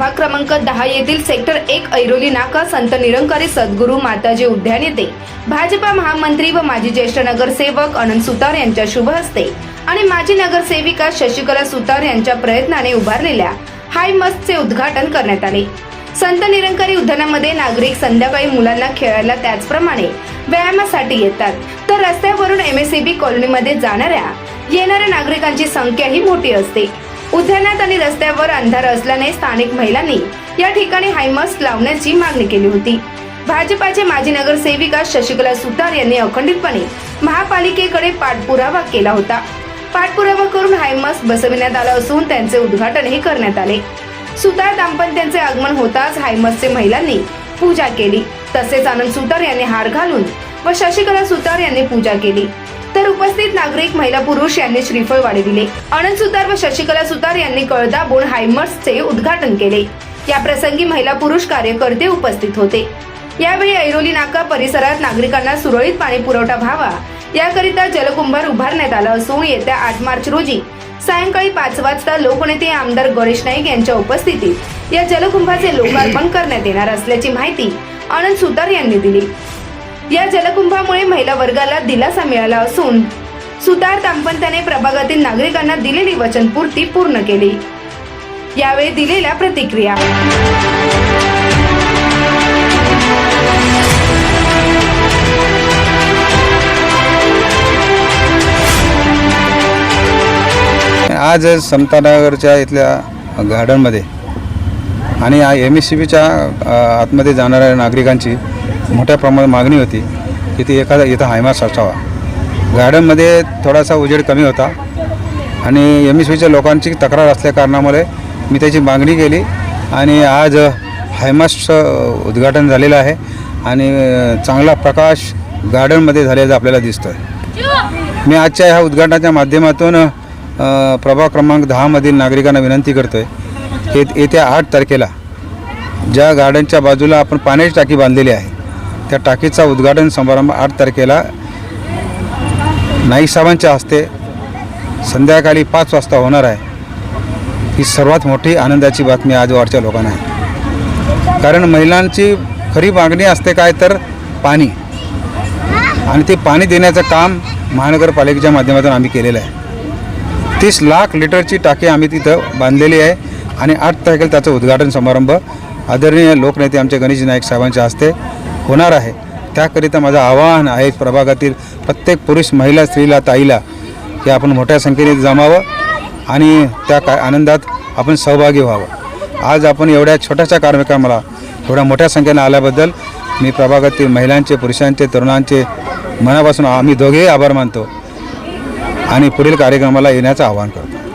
प्रभाग क्रमांक दहा येथील सेक्टर एक ऐरोली नाका संत निरंकारी सद्गुरू माताजी उद्यान येथे. भाजपा महामंत्री व माजी ज्येष्ठ नगरसेवक अनंत सुतार यांच्या शुभ हस्ते आणि माजी नगरसेविका शशिकला सुतार यांच्या प्रयत्नाने उभारलेल्या हाय मस्तचे उद्घाटन करण्यात आले. संत निरंकारी उद्यानामध्ये नागरिक संध्याकाळी मुलांना खेळायला त्याचप्रमाणे व्यायामासाठी येतात. तर रस्त्यावरून एमएससीबी कॉलनीमध्ये जाणाऱ्या येणाऱ्या नागरिकांची संख्याही मोठी असते. उद्यानात आणि रस्त्यावर अंधार असल्याने स्थानिक महिलांनी या ठिकाणी हायमस्ट लावण्याची मागणी केली होती. भाजपाचे माजी नगरसेविका शशिकला सुतार यांनी अखंडितपणे महापालिकेकडे पाठपुरावा केला होता. पाठपुरावा करून हायमस्ट बसविण्यात आला असून त्यांचे उद्घाटनही करण्यात आले. सुतार दाम्पत्यांचे आगमन होताच हायमसचे महिलांनी पूजा केली. तसेच आनंद सुतार यांनी हार घालून व शशिकला सुतार यांनी पूजा केली. तर उपस्थित नागरिक महिला पुरुष यांनी श्रीफळ वाढविले आनंद सुतार व शशिकला सुतार यांनी कळदा बोन हायमर्सचे उद्घाटन केले. या प्रसंगी महिला पुरुष कार्यकर्ते उपस्थित होते. यावेळी ऐरोली नाका परिसरात नागरिकांना सुरळीत पाणी पुरवठा व्हावा याकरिता जलकुंभार उभारण्यात आला असून येत्या आठ मार्च रोजी सायंकाळी पाच वाजता लोकनेते आमदार गणेश नाईक यांच्या उपस्थितीत या जलकुंभाचे लोकार्पण करण्यात येणार असल्याची माहिती आनंद सुतार यांनी दिली. या जलकुंभामुळे महिला वर्गाला दिलासा मिळाला असून सुतार दाम्पत्याने प्रभागातील नागरिकांना दिलेली वचनपूर्ती पूर्ण केली. यावेळी दिलेल्या प्रतिक्रिया. आज समतानगरच्या इथल्या गार्डनमध्ये आणि एम एस सी बीच्या आतमध्ये जाणाऱ्या नागरिकांची मोठ्या प्रमाणात मागणी होती की ती एखादा इथं हायमास असावा गार्डनमध्ये थोडासा उजेड कमी होता आणि एम एस बीच्या लोकांची तक्रार असल्या कारणामुळे मी त्याची मागणी केली आणि आज हायमासचं उद्घाटन झालेलं आहे आणि चांगला प्रकाश गार्डनमध्ये झालेला आपल्याला दिसतो आहे मी आजच्या ह्या उद्घाटनाच्या माध्यमातून प्रभाग क्रमांक दहामधील नागरिकांना विनंती करतो आहे की येत्या आठ तारखेला ज्या गार्डनच्या बाजूला आपण पाण्याची टाकी बांधलेली आहे त्या टाकीचा उद्घाटन समारंभ आठ तारखेला नाईक साहेबांच्या हस्ते संध्याकाळी पाच वाजता होणार आहे. ही सर्वात मोठी आनंदाची बातमी आज वारच्या लोकांना आहे. कारण महिलांची खरी मागणी असते काय तर पाणी. आणि ते पाणी देण्याचं काम महानगरपालिकेच्या माध्यमातून आम्ही केलेलं आहे. तीस लाख लिटरची टाकी आम्ही तिथं बांधलेली आहे आणि आठ तारखेला त्याचं उद्घाटन समारंभ आदरणीय लोकनेते आमचे गणेश नाईक साहेबांच्या हस्ते होणार आहे. त्याकरिता माझं आवाहन आहे प्रभागातील प्रत्येक पुरुष महिला स्त्रीला ताईला की आपण मोठ्या संख्येने जमावं आणि त्या का आनंदात आपण सहभागी व्हावं. आज आपण एवढ्या छोट्याशा कार्यक्रमाला एवढ्या मोठ्या संख्येनं आल्याबद्दल मी प्रभागातील महिलांचे पुरुषांचे तरुणांचे मनापासून आम्ही दोघेही आभार मानतो आणि पुढील कार्यक्रमाला येण्याचं आवाहन करतो.